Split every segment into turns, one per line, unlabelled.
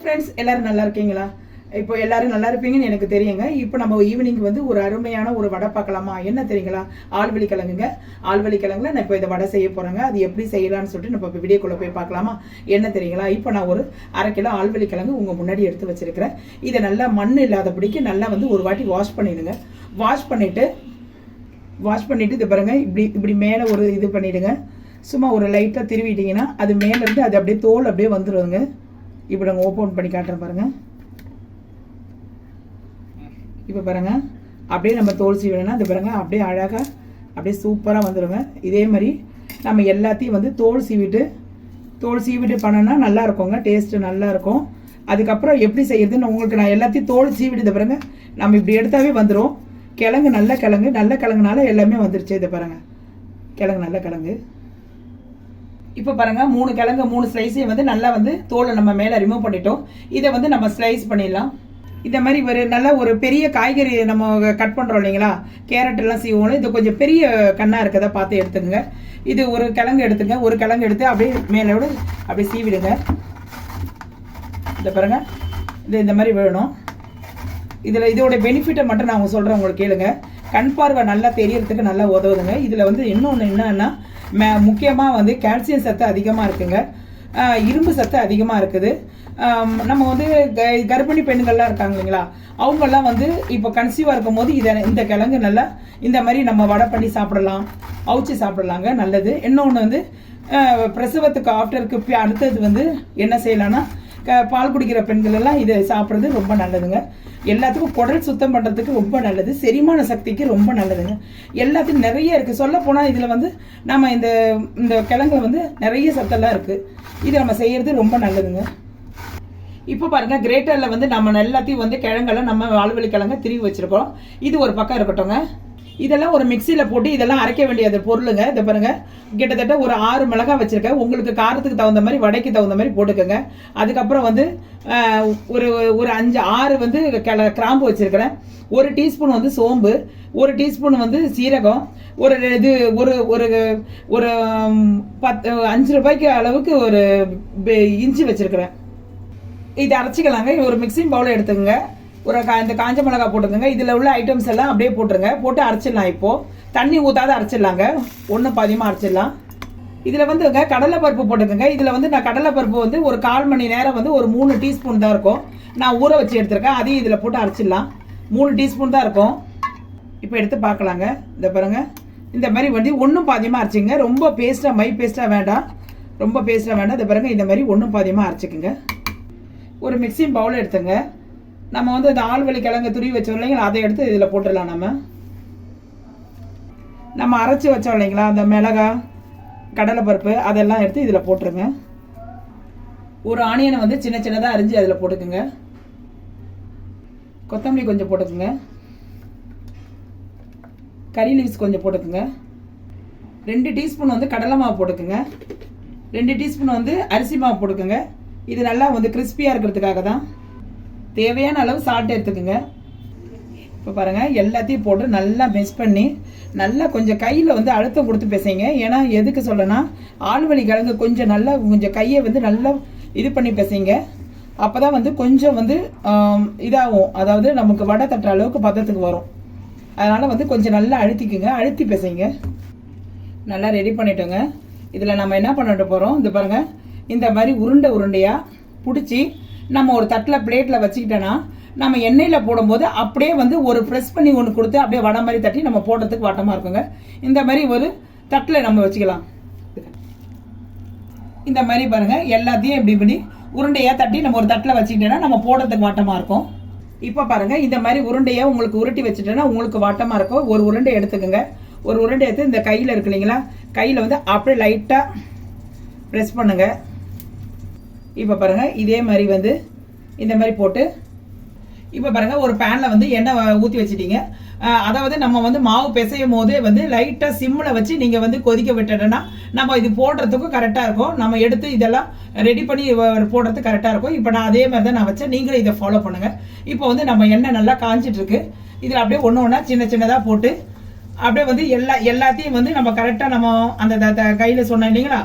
Friends எல்லாரும் நல்லா இருக்கீங்களா? இப்போ எல்லாரும் நல்லா இருப்பீங்கன்னு எனக்கு தெரியுங்க. இப்போ நம்ம ஈவினிங் வந்து ஒரு அருமையான ஒரு வடை பார்க்கலாமா? என்ன தெரியுங்களா? ஆழ்வெளி கிழங்குங்க. ஆழ்வெளி கிழங்குல நான் இப்போ இதை வடை செய்ய போறேங்க. அது எப்படி செய்யலாம்னு சொல்லிட்டு நம்ம இப்போ வீடியோக்குள்ள போய் பார்க்கலாமா? என்ன தெரியுங்களா? இப்போ நான் ஒரு அரை கிலோ ஆழ்வெளி கிழங்கு உங்க முன்னாடி எடுத்து வச்சிருக்கிறேன். இதை நல்லா மண் இல்லாதபடிக்கு நல்லா வந்து ஒரு வாட்டி வாஷ் பண்ணிடுங்க. வாஷ் பண்ணிட்டு வாஷ் பண்ணிட்டு இது பாருங்க. இப்படி இப்படி மேலே ஒரு இது பண்ணிடுங்க. சும்மா ஒரு லைட்டாக திருவிட்டீங்கன்னா அது மேலே இருந்து அது அப்படியே தோல் அப்படியே வந்துடுங்க இப்போ நாங்கள் ஓப்பன் பண்ணி காட்டுறேன் பாருங்கள் இப்போ பாருங்கள் அப்படியே நம்ம தோல் சீவினா அது பாருங்கள் அப்படியே அழகாக அப்படியே சூப்பராக வந்துடுங்க இதே மாதிரி நம்ம எல்லாத்தையும் வந்து தோல் சீவிட்டு தோல் சீவிட்டு பண்ணோன்னா நல்லா இருக்குங்க. டேஸ்ட்டு நல்லா இருக்கும். அதுக்கப்புறம் எப்படி செய்யறதுன்னு உங்களுக்கு நான் எல்லாத்தையும் தோல் சீவிட்டு பாருங்க. நம்ம இப்படி எடுத்தாவே வந்துடும் கிழங்கு நல்ல கிழங்கு நல்ல கிழங்குனால எல்லாமே வந்துருச்சு. இதை பாருங்கள் கிழங்கு நல்ல கிழங்கு. இப்போ பாருங்கள் மூணு கிழங்கு மூணு ஸ்லைஸையும் வந்து நல்லா வந்து தோலை நம்ம மேலே ரிமூவ் பண்ணிட்டோம். இதை வந்து நம்ம ஸ்லைஸ் பண்ணிடலாம். இந்த மாதிரி ஒரு நல்ல ஒரு பெரிய காய்கறி நம்ம கட் பண்ணுறோம் இல்லைங்களா? கேரட் எல்லாம் செய்வோம் இது கொஞ்சம் பெரிய கண்ணாக இருக்கதை பார்த்து எடுத்துக்கோங்க. இது ஒரு கிழங்கு எடுத்துங்க. ஒரு கிழங்கு எடுத்து அப்படியே மேலோடு அப்படியே சீவிடுங்க. இந்த பாருங்கள் இது இந்த மாதிரி வேணும். இதில் இதோட பெனிஃபிட்டை மட்டும் நான் அவங்க சொல்கிறேன் உங்களுக்கு கேளுங்க. கண் பார்வை நல்லா தெரியறதுக்கு நல்லா உதவுதுங்க. இதில் வந்து இன்னொன்று என்னன்னா மே முக்கியமாக வந்து கால்சியம் சத்து அதிகமாக இருக்குங்க. இரும்பு சத்து அதிகமாக இருக்குது. நம்ம வந்து க- கர்ப்பிணி பெண்கள்லாம் இருக்காங்க இல்லைங்களா? அவங்கெல்லாம் வந்து இப்போ கன்சீவாக இருக்கும் போது இதை இந்த கிழங்கு நல்லா இந்த மாதிரி நம்ம வடை பண்ணி சாப்பிடலாம். அவிச்சு சாப்பிடலாங்க நல்லது. இன்னொன்று வந்து பிரசவத்துக்கு ஆஃப்டருக்கு அடுத்தது வந்து என்ன செய்யலாம்னா பால் குடிக்கிற பெண்கள் எல்லாம் இதை சாப்பிட்றது ரொம்ப நல்லதுங்க. எல்லாத்துக்கும் குடல் சுத்தம் பண்ணுறதுக்கு ரொம்ப நல்லது. செரிமான சக்திக்கு ரொம்ப நல்லதுங்க. எல்லாத்துக்கும் நிறைய இருக்குது சொல்ல போனால் இதில் வந்து நம்ம இந்த இந்த கிழங்குல வந்து நிறைய சத்தெல்லாம் இருக்குது இதை நம்ம செய்கிறது ரொம்ப நல்லதுங்க. இப்போ பாருங்க கிரேட்டரில் வந்து நம்ம எல்லாத்தையும் வந்து கிழங்கெல்லாம் நம்ம வாழ்வெளி கிழங்க திருவி வச்சுருக்கோம் இது ஒரு பக்கம் இருக்கட்டும்ங்க. இதெல்லாம் ஒரு மிக்சியில் போட்டு இதெல்லாம் அரைக்க வேண்டியது பொருளுங்க. இதை பாருங்க. கிட்டத்தட்ட ஒரு ஆறு மிளகாய் வச்சுருக்கேன். உங்களுக்கு காரத்துக்கு தகுந்த மாதிரி வடைக்கு தகுந்த மாதிரி போட்டுக்கோங்க. அதுக்கப்புறம் வந்து ஒரு ஒரு அஞ்சு ஆறு வந்து கிள கிராம்பு வச்சுருக்கிறேன். ஒரு டீஸ்பூன் வந்து சோம்பு ஒரு டீஸ்பூன் வந்து சீரகம் ஒரு இது ஒரு ஒரு ஒரு பத்து அஞ்சு ரூபாய்க்கு அளவுக்கு ஒரு பெ- இஞ்சி வச்சுருக்கிறேன். இதை அரைச்சிக்கலாங்க. ஒரு மிக்சிங் பவுல் எடுத்துக்கங்க. ஒரு கா இந்த காஞ்ச மிளகா போட்டுக்கோங்க இதில் உள்ள ஐட்டம்ஸ் எல்லாம் அப்படியே போட்டுருங்க. போட்டு அரைச்சிடலாம் இப்போது தண்ணி ஊற்றாத அரைச்சிடலாங்க. ஒன்று பாதியமாக அரைச்சிடலாம். இதில் வந்துங்க கடலைப்பருப்பு போட்டுக்கோங்க இதில் வந்து நான் கடலைப்பருப்பு வந்து ஒரு கால் மணி நேரம் வந்து ஒரு மூணு டீஸ்பூன் தான் இருக்கும். நான் ஊற வச்சு எடுத்திருக்கேன். அதையும் இதில் போட்டு அரைச்சிடலாம். மூணு டீஸ்பூன் தான் இருக்கும். இப்போ எடுத்து பார்க்கலாங்க. இந்த பாருங்க. இந்த மாதிரி வந்து ஒன்றும் பாதியமாக அரைச்சிங்க. ரொம்ப பேஸ்ட்டாக மை பேஸ்ட்டாக வேண்டாம். ரொம்ப பேஸ்ட்டாக வேண்டாம். இந்த பாருங்க இந்த மாதிரி ஒன்றும் பாதியமாக அரைச்சிக்கோங்க. ஒரு மிக்சிங் பவுல் எடுத்துங்க. நம்ம வந்து இந்த ஆள்வெளி கிழங்கு துருவி வச்சோம் இல்லைங்களா? அதை எடுத்து இதில் போட்டுடலாம் நம்ம. நம்ம அரைச்சி வச்சோம் இல்லைங்களா? அந்த மிளகா கடலைப்பருப்பு அதெல்லாம் எடுத்து இதில் போட்டுருங்க. ஒரு ஆனியனை வந்து சின்ன சின்னதாக அரிஞ்சு அதில் போட்டுக்குங்க. கொத்தமல்லி கொஞ்சம் போட்டுக்குங்க. கறி லீவ்ஸ் கொஞ்சம் போட்டுக்குங்க. ரெண்டு டீஸ்பூன் வந்து கடலை மாவு போட்டுக்குங்க. ரெண்டு டீஸ்பூன் வந்து அரிசி மாவு போட்டுக்குங்க. இது நல்லா வந்து கிறிஸ்பியாக இருக்கிறதுக்காக தான் தேவையான அளவு சால்ட் எடுத்துக்கோங்க. இப்போ பாருங்க எல்லாத்தையும் போட்டு நல்லா மிக்ஸ் பண்ணி நல்லா கொஞ்சம் கையில் வந்து அழுத்தம் கொடுத்து பேசுங்க. ஏன்னா எதுக்கு சொல்லனா ஆழ்வழி கிழங்கு கொஞ்சம் நல்லா கொஞ்சம் கையை வந்து நல்லா இது பண்ணி பேசுங்க. அப்போ தான் வந்து கொஞ்சம் வந்து இதாகும். அதாவது நமக்கு வடை தட்டுற அளவுக்கு பதத்துக்கு வரும். அதனால் வந்து கொஞ்சம் நல்லா அழுத்திக்குங்க. அழுத்தி பேசுங்க. நல்லா ரெடி பண்ணிட்டோங்க. இதில் நம்ம என்ன பண்ணிட்டு போகிறோம் இந்த பாருங்கள் இந்த மாதிரி உருண்டை உருண்டையாக பிடிச்சி நம்ம ஒரு தட்டில் பிளேட்டில் வச்சுக்கிட்டோன்னா நம்ம எண்ணெயில் போடும்போது அப்படியே வந்து ஒரு ப்ரெஸ் பண்ணி ஒன்று கொடுத்து அப்படியே வடை மாதிரி தட்டி நம்ம போடுறதுக்கு வட்டமாக இருக்குங்க. இந்த மாதிரி ஒரு தட்டில் நம்ம வச்சுக்கலாம். இந்த மாதிரி பாருங்கள் எல்லாத்தையும் இப்படி இப்படி உருண்டையாக தட்டி நம்ம ஒரு தட்டில் வச்சுக்கிட்டோன்னா நம்ம போடுறதுக்கு வாட்டமாக இருக்கும். இப்போ பாருங்கள் இந்த மாதிரி உருண்டையாக உங்களுக்கு உருட்டி வச்சுட்டோன்னா உங்களுக்கு வாட்டமாக இருக்கும். ஒரு உருண்டை எடுத்துக்கோங்க. ஒரு உருண்டை எடுத்து இந்த கையில் இருக்கு இல்லைங்களா? கையில் வந்து அப்படியே லைட்டாக ப்ரெஸ் பண்ணுங்கள் இப்போ பாருங்கள் இதே மாதிரி வந்து இந்த மாதிரி போட்டு இப்போ பாருங்கள் ஒரு பேனில் வந்து எண்ணெய் ஊற்றி வச்சிட்டீங்க. அதாவது நம்ம வந்து மாவு பிசையும் போதே வந்து லைட்டாக சிம்மில் வச்சு நீங்கள் வந்து கொதிக்க விட்டுட்டோன்னா நம்ம இது போடுறதுக்கும் கரெக்டாக இருக்கும். நம்ம எடுத்து இதெல்லாம் ரெடி பண்ணி போடுறதுக்கு கரெக்டாக இருக்கும். இப்போ நான் அதே மாதிரி தான் நான் வச்சேன். நீங்களும் இதை ஃபாலோ பண்ணுங்கள் இப்போ வந்து நம்ம எண்ணெய் நல்லா காஞ்சிட்ருக்கு. இதில் அப்படியே ஒன்று ஒன்றா சின்ன சின்னதாக போட்டு அப்படியே வந்து எல்லா எல்லாத்தையும் வந்து நம்ம கரெக்டாக நம்ம அந்த கையில் சொன்னோம் இல்லைங்களா?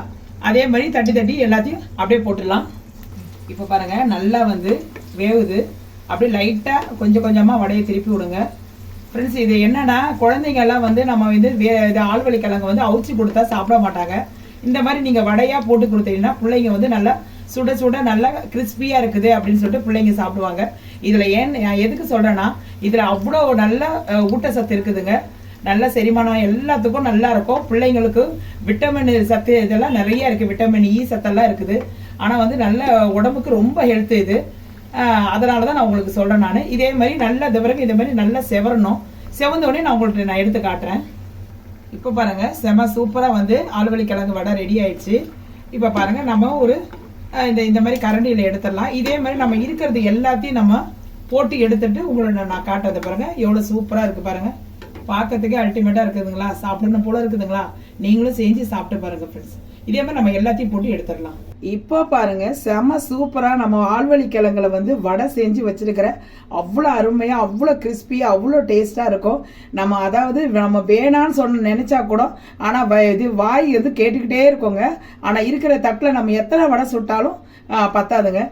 அதே மாதிரி தட்டி தட்டி எல்லாத்தையும் அப்படியே போட்டுடலாம். இப்போ பாருங்க நல்லா வந்து வேவுது. அப்படியே லைட்டாக கொஞ்சம் கொஞ்சமாக வடையை திருப்பி விடுங்க. ஃப்ரெண்ட்ஸ் இது என்னன்னா குழந்தைங்க எல்லாம் வந்து நம்ம வந்து வே இது ஆழ்வழி கிழங்கு வந்து அவுச்சி கொடுத்தா சாப்பிட மாட்டாங்க. இந்த மாதிரி நீங்கள் வடையாக போட்டு கொடுத்தீங்கன்னா பிள்ளைங்க வந்து நல்லா சுட சுட நல்லா கிறிஸ்பியாக இருக்குது அப்படின்னு சொல்லிட்டு பிள்ளைங்க சாப்பிடுவாங்க. இதில் ஏன் எதுக்கு சொல்கிறேன்னா இதில் அவ்வளோ நல்ல ஊட்டச்சத்து இருக்குதுங்க. நல்ல செரிமானம் எல்லாத்துக்கும் நல்லா இருக்கும். பிள்ளைங்களுக்கு விட்டமின் சத்து இதெல்லாம் நிறைய இருக்குது விட்டமின் இ e சத்தெல்லாம் இருக்குது. ஆனால் வந்து நல்ல உடம்புக்கு ரொம்ப ஹெல்த் இது. அதனால தான் நான் உங்களுக்கு சொல்கிறேன் நான். இதே மாதிரி நல்ல இந்த பிறகு மாதிரி நல்லா செவரணும். செவந்தோடனே நான் உங்களுக்கு நான் எடுத்து காட்டுறேன். இப்போ பாருங்கள் செம சூப்பராக வந்து ஆளுவலி கிழங்கு வடை ரெடி ஆயிடுச்சு. இப்போ பாருங்கள் நம்ம ஒரு இந்த இந்த மாதிரி கரண்டியில் எடுத்துடலாம். இதே மாதிரி நம்ம இருக்கிறது எல்லாத்தையும் நம்ம போட்டு எடுத்துட்டு உங்களை நான் நான் காட்டுறதை பாருங்கள் எவ்வளோ சூப்பராக இருக்குது பாருங்கள் பார்க்கறதுக்கே அல்டிமேட்டாக இருக்குதுங்களா? சாப்பிடணும் போல இருக்குதுங்களா? நீங்களும் செஞ்சு சாப்பிட்டு பாருங்கள் ஃப்ரெண்ட்ஸ் இதே மாதிரி நம்ம எல்லாத்தையும் போட்டு எடுத்துடலாம். இப்போ பாருங்க செம சூப்பரா நம்ம ஆழ்வழி கிழங்குல வந்து வடை செஞ்சு வச்சிருக்கிற அவ்வளோ அருமையா அவ்வளோ கிறிஸ்பியா அவ்வளோ டேஸ்டா இருக்கும். நம்ம அதாவது நம்ம வேணான்னு சொன்ன நினைச்சா கூட ஆனால் இது வாய் வந்து கேட்டுக்கிட்டே இருக்கோங்க. ஆனால் இருக்கிற தட்டில் நம்ம எத்தனை வடை சுட்டாலும் பத்தாதுங்க.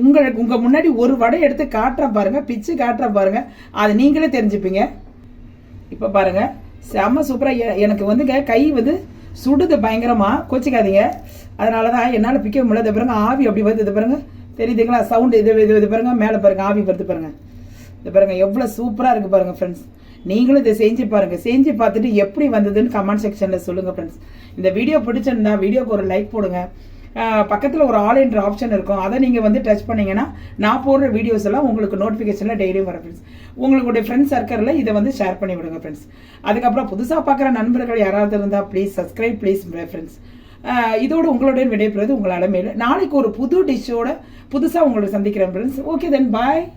உங்களுக்கு உங்க முன்னாடி ஒரு வடை எடுத்து காட்டுறேன் பாருங்க பிச்சு காட்டுறேன் பாருங்க. அது நீங்களே தெரிஞ்சுப்பீங்க. இப்போ பாருங்க செம்ம சூப்பராக எனக்கு வந்துங்க கை வந்து சுடுது பயங்கரமா கோச்சிக்காதீங்க. அதனால தான் என்னால் பிக்க முடியல. இது பாருங்க ஆவி அப்படி வருது. இது பாருங்க தெரியுதுங்களா? சவுண்டு இது இது இது பாருங்க மேலே பாருங்க ஆவி வருது பாருங்க. இது பாருங்க எவ்வளோ சூப்பராக இருக்கு பாருங்க ஃப்ரெண்ட்ஸ் நீங்களும் இதை செஞ்சு பாருங்க. செஞ்சு பார்த்துட்டு எப்படி வந்ததுன்னு கமெண்ட் செக்ஷனில் சொல்லுங்க ஃப்ரெண்ட்ஸ் இந்த வீடியோ பிடிச்சிருந்தா வீடியோக்கு ஒரு லைக் போடுங்க. பக்கத்தில் ஒரு ஆல் என்ற ஆப்ஷன் இருக்கும். அதை நீங்கள் வந்து டச் பண்ணீங்கன்னா நான் போடுற வீடியோஸ் எல்லாம் உங்களுக்கு நோட்டிஃபிகேஷனில் டெய்லியும் வர ஃப்ரெண்ட்ஸ் உங்களுடைய ஃப்ரெண்ட்ஸ் சர்க்கிளில் இதை வந்து ஷேர் பண்ணி விடுங்க ஃப்ரெண்ட்ஸ் அதுக்கப்புறம் புதுசாக பார்க்குற நண்பர்கள் யாராவது இருந்தால் ப்ளீஸ் சப்ஸ்கிரைப் ப்ளீஸ் ஃப்ரெண்ட்ஸ் இதோட உங்களுடைய விடைபெறுவது உங்களால் மேலும். நாளைக்கு ஒரு புது டிஷ்ஷோட புதுசாக உங்களை சந்திக்கிறேன் ஃப்ரெண்ட்ஸ் ஓகே தென் பாய்